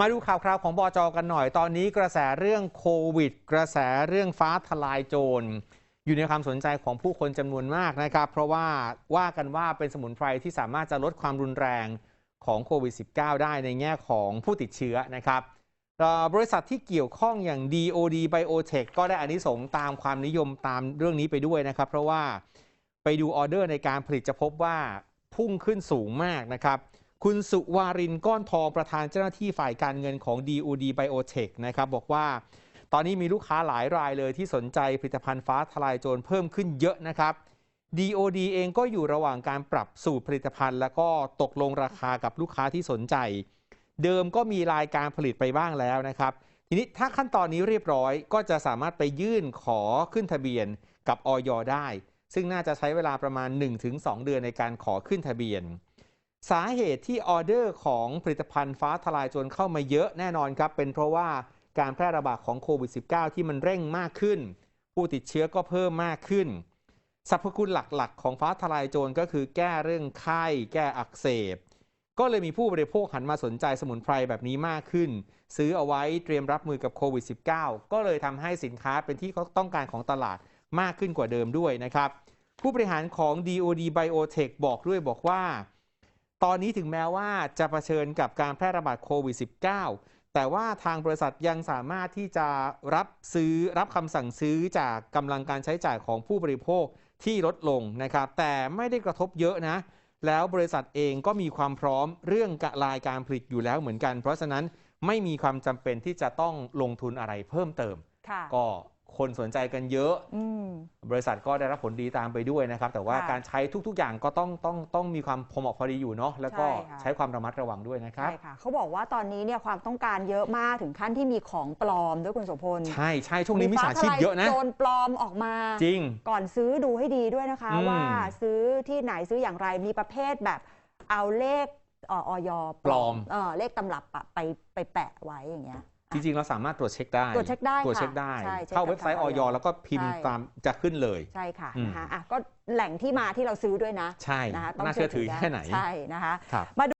มาดูข่าวคราวของบอจกันหน่อย ตอนนี้กระแสเรื่องโควิด กระแสเรื่องฟ้าทลายโจร อยู่ในความสนใจของผู้คนจำนวนมากนะครับ เพราะว่าว่ากันว่าเป็นสมุนไพรที่สามารถจะลดความรุนแรงของโควิด -19 ได้ในแง่ของผู้ติดเชื้อนะครับบริษัทที่เกี่ยวข้องอย่าง DOD Biotech ก็ได้อานิสงส์ตามความนิยมตามเรื่องนี้ไปด้วยนะครับ เพราะว่าไปดูออเดอร์ในการผลิตจะพบว่าพุ่งขึ้นสูงมากนะครับ คุณสุวารินก้อนทองประธานเจ้าหน้าที่ฝ่ายการเงินของ DOD Biotech นะครับบอกว่าตอนนี้มีลูกค้าหลายรายเลยที่สนใจผลิตภัณฑ์ฟ้าทลายโจรเพิ่มขึ้นเยอะนะครับ DOD เองก็อยู่ระหว่างการปรับสูตรผลิตภัณฑ์ แล้วก็ตกลงราคากับลูกค้าที่สนใจ เดิมก็มีรายการผลิตไปบ้างแล้วนะครับ ทีนี้ถ้าขั้นตอนนี้เรียบร้อย ก็จะสามารถไปยื่นขอขึ้นทะเบียนกับออยได้ ซึ่งน่าจะใช้เวลาประมาณ 1-2 เดือนในการขอขึ้นทะเบียน สาเหตุที่ออเดอร์ของผลิตภัณฑ์ฟ้าทลายโจรเข้ามาเยอะแน่นอนครับ เป็นเพราะว่าการแพร่ระบาดของโควิด -19 ที่มันเร่งมากขึ้น ผู้ติดเชื้อก็เพิ่มมากขึ้น สรรพคุณหลักๆ ของฟ้าทลายโจรก็คือแก้เรื่องไข้ แก้อักเสบ ก็เลยมีผู้บริโภคหันมาสนใจสมุนไพรแบบนี้มากขึ้น ซื้อเอาไว้เตรียมรับมือกับโควิด -19 ก็เลยทำให้สินค้าเป็นที่ต้องการของตลาดมากขึ้นกว่าเดิมด้วยนะครับ ผู้บริหารของ DOD Biotech บอกด้วยบอกว่า ตอนนี้ถึงแม้ว่าจะเผชิญกับการแพร่ระบาดโควิด -19 แต่ว่าทางบริษัทยังสามารถที่จะรับซื้อรับคำสั่งซื้อจากกำลังการใช้จ่ายของผู้บริโภคที่ลดลงนะครับ แต่ไม่ได้กระทบเยอะนะ แล้วบริษัทเองก็มีความพร้อมเรื่องกะลายการผลิตอยู่แล้วเหมือนกัน เพราะฉะนั้นไม่มีความจำเป็นที่จะต้องลงทุนอะไรเพิ่มเติมค่ะก็ คนสนใจกันเยอะอืมบริษัทก็ได้รับผลดีตามไปด้วยนะครับ แต่ว่าค่ะการใช้ทุก ๆ อย่างก็ต้องต้องต้องมีความพอเหมาะพอดีอยู่เนาะแล้วก็ใช่ค่ะใช้ความระมัดระวังด้วยนะครับใช่ค่ะเขาบอกว่าตอนนี้เนี่ยความต้องการเยอะมากถึงขั้นที่มีของปลอมด้วยคุณโสพลใช่ใช่ช่วงนี้มิจฉาชีพเยอะนะมีฟ้าทลาโจรปลอมออกมาจริง ก่อนซื้อดูให้ดีด้วยนะคะอืมว่าซื้อที่ไหนซื้ออย่างไรมีประเภทแบบเอาเลขเอ่อออยปลอมเออเลขตำรับอะไปไปแปะไว้อย่างเงี้ย จริงๆ เราสามารถตรวจเช็คได้ตรวจเช็คได้ตรวจค่ะเช็คได้ใช่ช็คเข้ากับเว็บไซต์ทองอยแล้วก็พิมพ์ใช่ ตามจะขึ้นเลย ใช่ค่ะอืม นะคะอะก็แหล่งที่มาที่เราซื้อด้วยนะใช่ นะคะต้องน่าเชื่อถือได้แค่ไหน ใช่นะคะ ครับมาดู